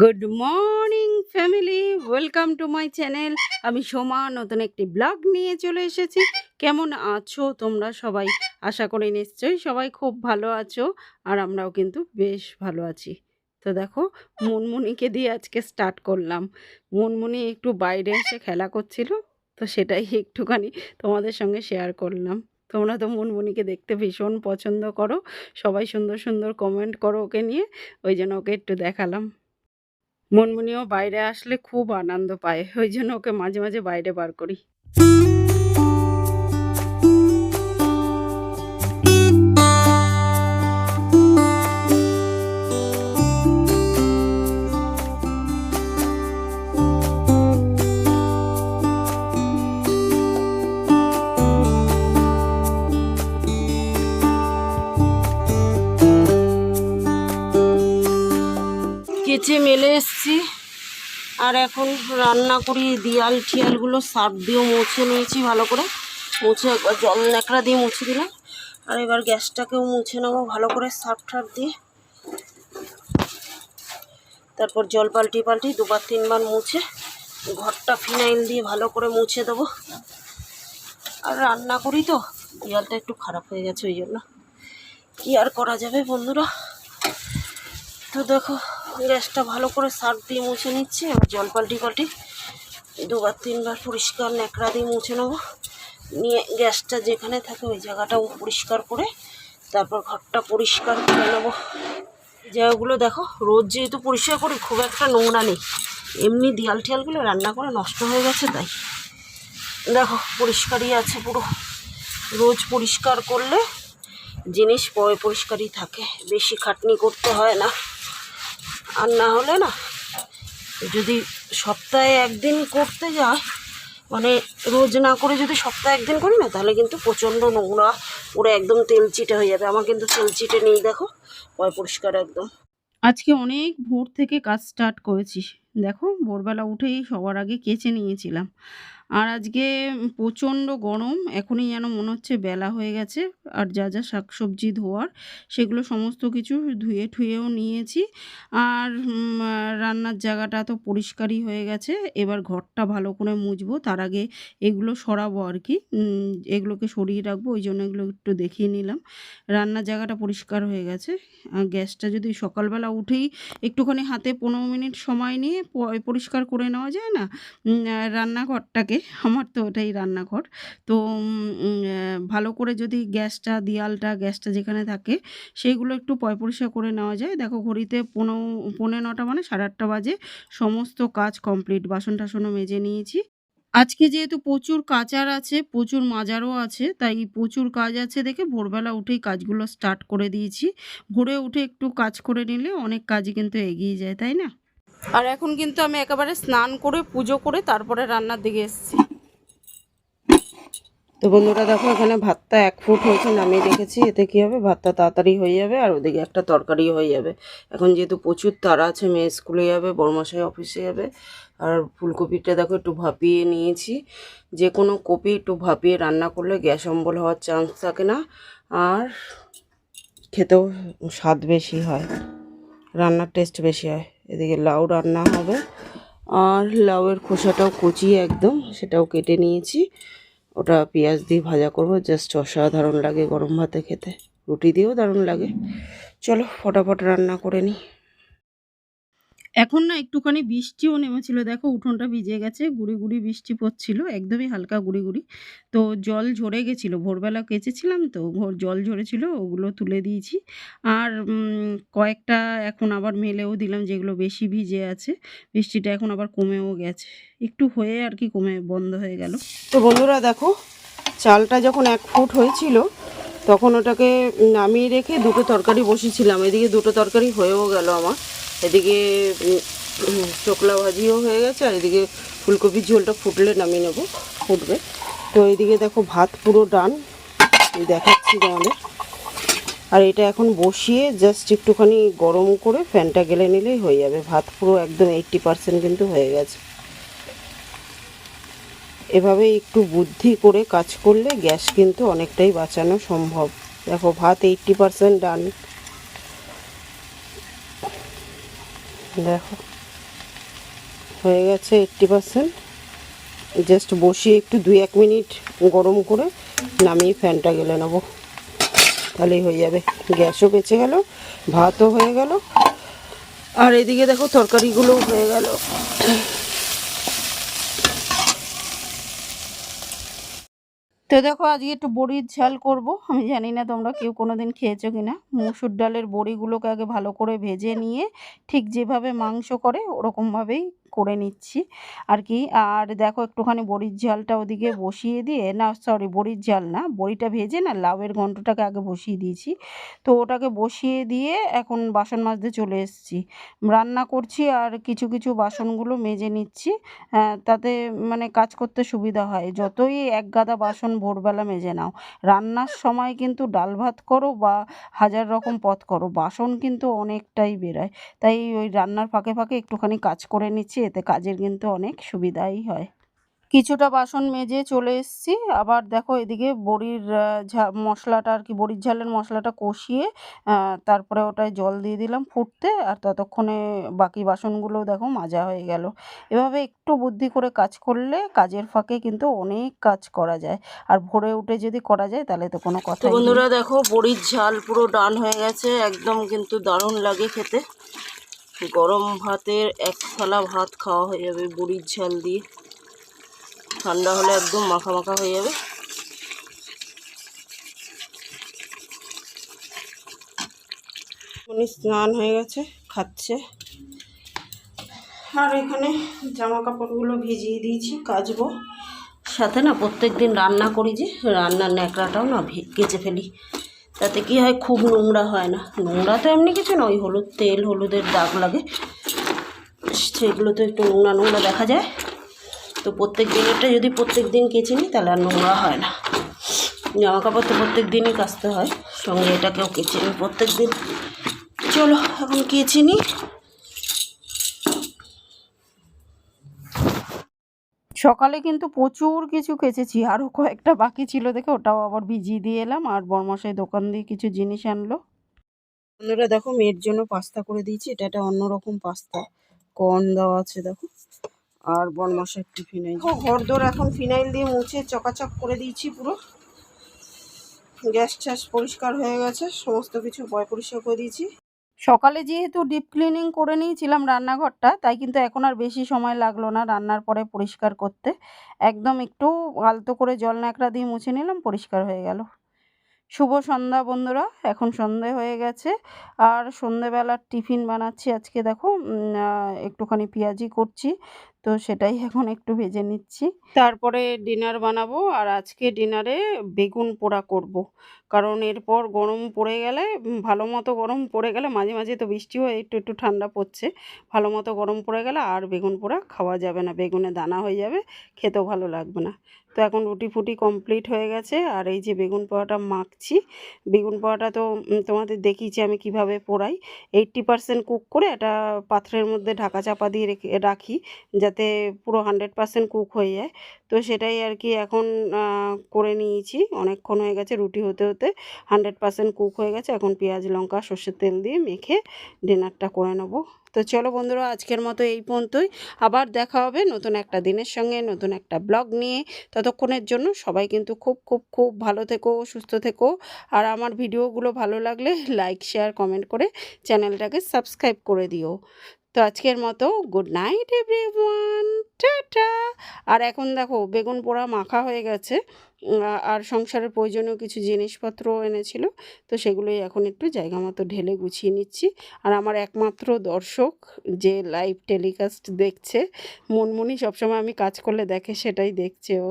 Good morning family welcome to my channel আমি সোমা, নতুন একটি ব্লগ নিয়ে চলে এসেছি। কেমন আছো তোমরা সবাই? আশা করি নিশ্চয়ই সবাই খুব ভালো আছো আর আমরাও কিন্তু বেশ ভালো আছি। তো দেখো, মুনমুনিকে দিয়ে আজকে স্টার্ট করলাম। মুনমুনি একটু বাইরে এসে খেলা করছিল, তো সেটাই একটুখানি তোমাদের সঙ্গে শেয়ার করলাম। তোমরা তো মুনমুনিকে দেখতে ভীষণ পছন্দ করো। সবাই সুন্দর সুন্দর কমেন্ট করো ওকে নিয়ে। ওই জন্য ওকে একটু দেখালাম। মনমুনিও বাইরে আসলে খুব আনন্দ পায় ওই জন্য ওকে মাঝে মাঝে বাইরে বার করি। কেচে মেলে এসছি। আর এখন রান্না করি দিয়াল টিয়ালগুলো সার্ফ দিয়েও মুছে নিয়েছি ভালো করে। মুছে একবার জল ন্যাকড়া দিয়ে মুছে দিলাম। আর এবার গ্যাসটাকেও মুছে নেব ভালো করে সার্ফ টার্ফ দিয়ে। তারপর জল পাল্টি পাল্টি দুবার তিনবার মুছে ঘরটা ফিনাইল দিয়ে ভালো করে মুছে দেবো। আর রান্না করি তো, দেয়ালটা একটু খারাপ হয়ে গেছে ওই জন্য। কি আর করা যাবে বন্ধুরা? তো দেখো গ্যাসটা ভালো করে সার্ফ দিয়ে মুছে নিচ্ছি। এবার জল পাল্টি পাল্টি দুবার, তিনবার পরিষ্কার ন্যাকড়া দিয়ে মুছে নেব। নিয়ে গ্যাসটা যেখানে থাকে ওই জায়গাটাও পরিষ্কার করে তারপর ঘরটা পরিষ্কার করে নেব। জায়গাগুলো দেখো, রোজ যেহেতু পরিষ্কার করি, খুব একটা নোংরা নেই। এমনি দেয়াল টিয়ালগুলো রান্না করে নষ্ট হয়ে গেছে তাই। দেখো, পরিষ্কারই আছে পুরো। রোজ পরিষ্কার করলে জিনিস পয় পরিষ্কারই থাকে। বেশি খাটনি করতে হয় না। আর না হলে না, যদি সপ্তাহে একদিন করতে যায় মানে রোজ না করে যদি সপ্তাহে একদিন করি না, তাহলে কিন্তু প্রচণ্ড নোংরা, পুরো একদম তেল চিটে হয়ে যাবে। আমার কিন্তু তেল চিটে নেই, দেখো। পয় পরিষ্কার একদম। আজকে অনেক ভোর থেকে কাজ স্টার্ট করেছি। দেখো, ভোরবেলা উঠেই সবার আগে কেচে নিয়েছিলাম। আর আজকে প্রচণ্ড গরম, এখনই যেন মনে হচ্ছে বেলা হয়ে গেছে, আর যা যা শাকসবজি ধোয়ার সেগুলো সমস্ত কিছু ধুয়ে ঠুয়েও নিয়েছি। আর রান্নার জায়গাটা তো পরিষ্কারই হয়ে গেছে, এবার ঘরটা ভালো করে মুছবো, তার আগে এগুলো সরাবো আর কি এগুলোকে সরিয়ে রাখব, ওই জন্য এগুলো একটু দেখিয়ে নিলাম। রান্নার জায়গাটা পরিষ্কার হয়ে গেছে, আর গ্যাসটা যদি সকালবেলা উঠেই একটুখানি হাতে পনেরো মিনিট সময় নিয়ে পরিষ্কার করে নেওয়া যায় না রান্নাঘরটাকে আমার তো ওটাই রান্নাঘর। তো ভালো করে যদি গ্যাসটা, দেয়ালটা, গ্যাসটা যেখানে থাকে, সেইগুলো একটু পয় পরিষ্কার করে নেওয়া যায়। দেখো ঘড়িতে পনেরো, পৌনে নটা মানে সাড়ে আটটা বাজে। সমস্ত কাজ কমপ্লিট, বাসন টাসনও মেজে নিয়েছি। আজকে যেহেতু প্রচুর কাচার আছে, প্রচুর মাজারও আছে, তাই প্রচুর কাজ আছে দেখে ভোরবেলা উঠেই কাজগুলো স্টার্ট করে দিয়েছি। ভোরে উঠে একটু কাজ করে নিলে অনেক কাজই কিন্তু এগিয়ে যায়, তাই না? আর এখন কিন্তু আমি একেবারে স্নান করে, পুজো করে তারপরে রান্নার দিকে এসেছি। তো বন্ধুরা দেখো, এখানে ভাতটা এক ফুট হয়েছে, নামিয়ে রেখেছি। এতে কি হবে? ভাতটা তাড়াতাড়ি হয়ে যাবে আর ওদিকে একটা তরকারি হয়ে যাবে। এখন যেহেতু প্রচুর তারা আছে, মেয়ে স্কুলে যাবে, বড়মশাই অফিসে যাবে। আর ফুলকপিটা দেখো, একটু ভাপিয়ে নিয়েছি। যে কোনো কপি একটু ভাপিয়ে রান্না করলে গ্যাস অম্বল হওয়ার চান্স থাকে না। আর খেতেও স্বাদ বেশি হয়, রান্নার টেস্ট বেশি হয়। এদিকে লাউ রান্না হবে। আর লাউয়ের খোসাটাও কুচিয়ে একদম, সেটাও কেটে নিয়েছি। ওটা পেঁয়াজ দিয়ে ভাজা করব জাস্ট অসাধারণ লাগে গরম ভাতে খেতে। রুটি দিয়েও দারুণ লাগে। চলো, ফটাফট রান্না করে নিই। এখন না একটুখানি বৃষ্টিও নেমেছিল। দেখো উঠোনটা ভিজে গেছে, গুড়ি গুড়ি বৃষ্টি পড়ছিল, একদমই হালকা গুড়ি গুড়ি। তো জল ঝরে গেছিল, ভোরবেলা কেচেছিলাম তো জল ঝরেছিল, ওগুলো তুলে দিয়েছি। আর কয়েকটা এখন আবার মেলেও দিলাম যেগুলো বেশি ভিজে আছে, বৃষ্টিটা এখন আবার কমেও গেছে। একটু হয়ে আর কি কমে, বন্ধ হয়ে গেল। তো বন্ধুরা দেখো, চালটা যখন এক ফুট হয়েছিল, তখন ওটাকে নামিয়ে রেখে দুটো তরকারি বসিয়েছিলাম এদিকে দুটো তরকারি হয়েও গেল আমার। এদিকে চোকলা ভাজিও হয়ে গেছে, আর এদিকে ফুলকপির ঝোলটা ফুটলে নামিয়ে নেব, ফুটবে। তো এদিকে দেখো ভাত পুরো ডান, দেখাচ্ছি তোমাদের আর এটা এখন বসিয়ে জাস্ট একটুখানি গরম করে ফ্যানটা গেলে নিলেই হয়ে যাবে। ভাত পুরো একদম এইট্টি পার্সেন্ট কিন্তু হয়ে গেছে। এভাবে একটু বুদ্ধি করে কাজ করলে গ্যাস কিন্তু অনেকটাই বাঁচানো সম্ভব। দেখো ভাত এইট্টি পার্সেন্ট ডান। দেখো। হয়ে গেছে এইট্টি পার্সেন্ট জাস্ট বসিয়ে একটু দুই এক মিনিট গরম করে নামিয়ে ফ্যানটা গেলে নেব। তাহলেই হয়ে যাবে। গ্যাসও বেঁচে গেল, ভাতও হয়ে গেল। আর এদিকে দেখো তরকারিগুলোও হয়ে গেল। তো দেখো, আজকে একটু বড়ির ঝাল করব। আমি জানি না তোমরা কেউ কোনো দিন খেয়েছো কি না মুসুর ডালের বড়িগুলোকে আগে ভালো করে ভেজে নিয়ে ঠিক যেভাবে মাংস করে, ওরকমভাবেই করে নিচ্ছি। আর কি আর দেখো একটুখানি বড়ির ঝালটা ওদিকে বসিয়ে দিয়ে না সরি বড়ির ঝাল না বড়িটা ভেজে না লাউয়ের ঘন্টটাকে আগে বসিয়ে দিয়েছি। তো ওটাকে বসিয়ে দিয়ে এখন বাসন মাজতে চলে এসেছি। রান্না করছি আর কিছু কিছু বাসনগুলো মেজে নিচ্ছি। আহ, তাতে মানে কাজ করতে সুবিধা হয়। যতই এক গাদা বাসন ভোরবেলা মেজে নাও রান্নার সময় কিন্তু ডাল ভাত করো বা হাজার রকম পথ করো বাসন কিন্তু অনেকটাই বেরোয়। তাই ওই রান্নার ফাঁকে ফাঁকে একটুখানি কাজ করে নিচ্ছি। এতে কাজের কিন্তু অনেক সুবিধাই হয়। কিছুটা বাসন মেজে চলে এসেছি। আবার দেখো এদিকে বড়ির ঝা মশলাটা আর কি বড়ির ঝালের মশলাটা কষিয়ে তারপরে ওটায় জল দিয়ে দিলাম ফুটতে। আর ততক্ষণে বাকি বাসনগুলো দেখো মাজা হয়ে গেল। এভাবে একটু বুদ্ধি করে কাজ করলে কাজের ফাঁকে কিন্তু অনেক কাজ করা যায়। আর ভোরে উঠে যদি করা যায় তাহলে তো কোনো কথা বন্ধুরা দেখো বড়ির ঝাল পুরো ডান হয়ে গেছে। একদম কিন্তু দারুণ লাগে খেতে। গরম ভাতের এক থালা ভাত খাওয়া হয়ে যাবে, বড়ির ঝাল দিয়ে। ঠান্ডা হলে একদম মাখা মাখা হয়ে যাবে। উনি স্নান হয়ে গেছে, খাচ্ছে। আর এখানে জামা কাপড়গুলো ভিজিয়ে দিয়েছি, কাচবো। সাথে না প্রত্যেক দিন রান্না করি যে, রান্নার ন্যাকড়াটাও না ভে- কেচে ফেলি। তাতে কি হয়, খুব নোংরা হয় না। নোংরা তো এমনি কিছু নয়, হলুদ তেল, হলুদের দাগ লাগে। সেগুলো তো একটু নোংরা নোংরা দেখা যায়। তো প্রত্যেক দিনেরটা যদি প্রত্যেক দিন কেচে নিই, তাহলে আর নোংরা হয় না। জামা কাপড় তো প্রত্যেক দিনই কাচতে হয়, সঙ্গে এটাকেও কেচে নিই প্রত্যেক দিন। চলো, এখন কেচে নিই। সকালে কিন্তু প্রচুর কিছু কেচেছি আরও কয়েকটা বাকি ছিল দেখে ওটাও আবার ভিজিয়ে দিয়ে এলাম আর বরমশাই দোকান দিয়ে কিছু জিনিস আনলো। বন্ধুরা দেখো মেয়ের জন্য পাস্তা করে দিয়েছি, এটা একটা অন্যরকম পাস্তা কর্ন দেওয়া আছে দেখো। আর বনমাসের টিফিনে ঘরদোর এখন ফিনাইল দিয়ে মুছে চকাচক করে দিয়েছি পুরো। গ্যাস ট্যাস পরিষ্কার হয়ে গেছে, সমস্ত কিছু পয় পরিষ্কার করে দিয়েছি। সকালে যেহেতু ডিপ ক্লিনিং করে নিয়েছিলাম রান্নাঘরটা, তাই কিন্তু এখন আর বেশি সময় লাগল না রান্নার পরে পরিষ্কার করতে। একদম একটু আলতো করে জল ন্যাকড়া দিয়ে মুছে নিলাম, পরিষ্কার হয়ে গেল। শুভ সন্ধ্যা বন্ধুরা, এখন সন্ধে হয়ে গেছে। আর সন্ধেবেলার টিফিন বানাচ্ছি আজকে দেখো একটুখানি পেঁয়াজি করছি। তো সেটাই এখন একটু ভেজে নিচ্ছি। তারপরে ডিনার বানাবো আর আজকে ডিনারে বেগুন পোড়া করব। কারণ এরপর গরম পড়ে গেলে ভালো মতো গরম পড়ে গেলে মাঝে মাঝে তো বৃষ্টি হয় একটু একটু ঠান্ডা পড়ছে, ভালো মতো গরম পড়ে গেলে আর বেগুন পোড়া খাওয়া যাবে না, বেগুনে দানা হয়ে যাবে, খেতেও ভালো লাগবে না। তো এখন রুটি ফুটি কমপ্লিট হয়ে গেছে আর এই যে বেগুন পোড়াটা মাখছি, বেগুন পোড়াটা তো তোমাদের দেখিয়েছি আমি কীভাবে পোড়াই। এইট্টি পার্সেন্ট কুক করে এটা পাত্রের মধ্যে ঢাকা চাপা দিয়ে রেখে, রাখি, যাতে পুরো হান্ড্রেড পার্সেন্ট কুক হয়ে যায়। তো সেটাই আর কি এখন করে নিয়েছি। অনেকক্ষণ হয়ে গেছে রুটি হতে হতে। হান্ড্রেড পার্সেন্ট কুক হয়ে গেছে। এখন পেঁয়াজ, লঙ্কা, সর্ষের তেল দিয়ে মেখে ডিনারটা করে নেব। তো চলো বন্ধুরা, আজকের মতো এই পর্যন্তই। আবার দেখা হবে নতুন একটা দিনের সঙ্গে, নতুন একটা ব্লগ নিয়ে। ততক্ষণের জন্য সবাই কিন্তু খুব খুব খুব ভালো থেকো, সুস্থ থেকো। আর আমার ভিডিওগুলো ভালো লাগলে লাইক শেয়ার কমেন্ট করে চ্যানেলটাকে সাবস্ক্রাইব করে দিও। তো আজকের মতো গুড নাইট, এভরিওয়ান। টাটা। আর এখন দেখো, বেগুন পোড়া মাখা হয়ে গেছে। আর সংসারের প্রয়োজনীয় কিছু জিনিসপত্র এনেছিল, তো সেগুলোই এখন একটু জায়গা মতো ঢেলে গুছিয়ে নিচ্ছি। আর আমার একমাত্র দর্শক যে লাইভ টেলিকাস্ট দেখছে, মনমনি সবসময় আমি কাজ করলে দেখে সেটাই দেখছে ও।